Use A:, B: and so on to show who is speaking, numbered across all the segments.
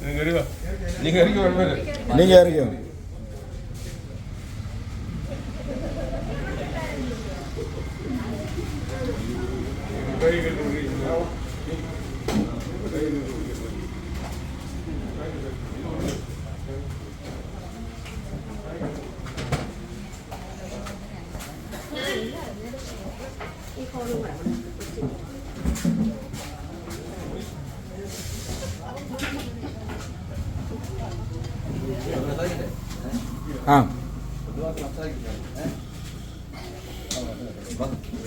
A: நீங்க இருக்கீங்க
B: நீங்க இருக்கீங்க
A: வெரி குட்
B: ആ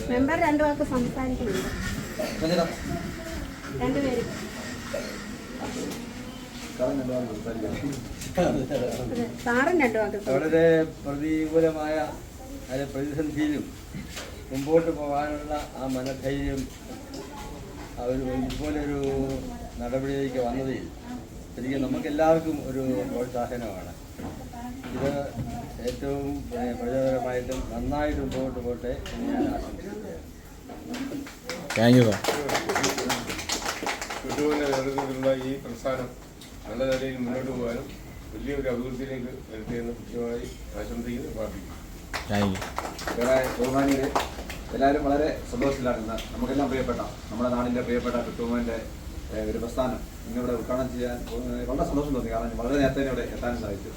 C: മെമ്പർ രണ്ടു വാക്ക് സംസാരിക്കുന്നുണ്ട് രണ്ടുപേരും സാറും രണ്ടു വാക്ക്.
D: വളരെ പ്രതികൂലമായ പ്രതിസന്ധിയിലും മുമ്പോട്ട് പോകാനുള്ള ആ മനധൈര്യം അവർ ഒരു ഇതുപോലൊരു നടപടിയിലേക്ക് വന്നതിൽ ശരിക്കും നമുക്കെല്ലാവർക്കും ഒരു പ്രോത്സാഹനമാണ്. ഇത് ഏറ്റവും പ്രചോദനമായിട്ടും നന്നായിട്ട് മുമ്പോട്ട് പോട്ടെ എന്ന് ഞാൻ ആശംസിക്കുകയാണ്
B: താങ്ക് യു സാർ
A: ചുറ്റുപോലെ നേതൃത്വത്തിലുള്ള ഈ പ്രസ്ഥാനം നല്ല നിലയിൽ മുന്നോട്ട് പോകാനും വലിയൊരു അഭിവൃദ്ധിയിലേക്ക് വരുത്തിയെന്ന് കൃത്യമായി ആശംസിക്കുന്നു പ്രാർത്ഥിക്കുന്നു.
E: വേറെ ബഹുമാനിയിൽ എല്ലാവരും വളരെ സന്തോഷത്തിലാണ് നമുക്കെല്ലാം പ്രിയപ്പെട്ട നമ്മുടെ നാടിന്റെ പ്രിയപ്പെട്ട കുട്ടുമ്പന്റെ ഒരു പ്രസ്ഥാനം ഇന്നിവിടെ ഉദ്ഘാടനം ചെയ്യാൻ വളരെ സന്തോഷം തോന്നി. കാരണം വളരെ നേരത്തെ ഇവിടെ എത്താൻ സാധിച്ചു.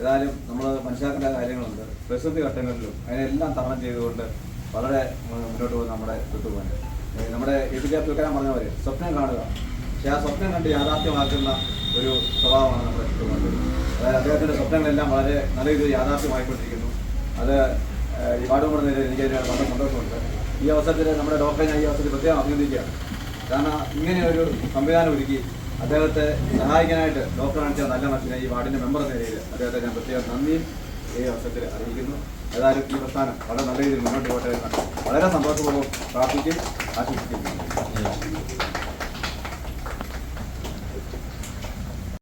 E: ഏതായാലും നമ്മൾ മനസ്സിലാക്കേണ്ട കാര്യങ്ങളുണ്ട്. പ്രതിസന്ധി ഘട്ടങ്ങളിലും അതിനെല്ലാം തരണം ചെയ്തുകൊണ്ട് വളരെ മുന്നോട്ട് പോകുന്ന നമ്മുടെ കുട്ടുമ്പന്റെ നമ്മുടെ A P J Abdul Kalam പറഞ്ഞ പോലെ സ്വപ്നം കാണുക. പക്ഷെ ആ സ്വപ്നം കണ്ട് യാഥാർത്ഥ്യമാക്കുന്ന ഒരു സ്വഭാവമാണ് നമ്മുടെ കുട്ടുമ്പന്റെ അതായത് അദ്ദേഹത്തിന്റെ സ്വപ്നങ്ങളെല്ലാം വളരെ നല്ല രീതിയിൽ യാഥാർത്ഥ്യമായിക്കൊണ്ടിരിക്കുന്നു. അത് ഈ വാർഡ് മെമ്പർ എനിക്ക് അതിന് വളരെ സന്തോഷമുണ്ട്. ഈ അവസരത്തിൽ നമ്മുടെ ഡോക്ടറെ ഞാൻ ഈ അവസരത്തിൽ പ്രത്യേകം അഭിനന്ദിക്കുകയാണ്. കാരണം ഇങ്ങനെ ഒരു സംവിധാനം ഒരുക്കി അദ്ദേഹത്തെ സഹായിക്കാനായിട്ട് ഡോക്ടർ കാണിച്ച നല്ല മനസ്സിനെ ഈ വാർഡിന്റെ മെമ്പർ നിലയിൽ അദ്ദേഹത്തെ ഞാൻ പ്രത്യേകം നന്ദിയും ഈ അവസരത്തിൽ അറിയിക്കുന്നു. ഏതായാലും ഈ പ്രസ്ഥാനം വളരെ നല്ല രീതിയിൽ മുന്നോട്ട് പോകട്ടെ വളരെ സന്തോഷപൂർവം പ്രാർത്ഥിക്കും ആശംസിക്കുന്നു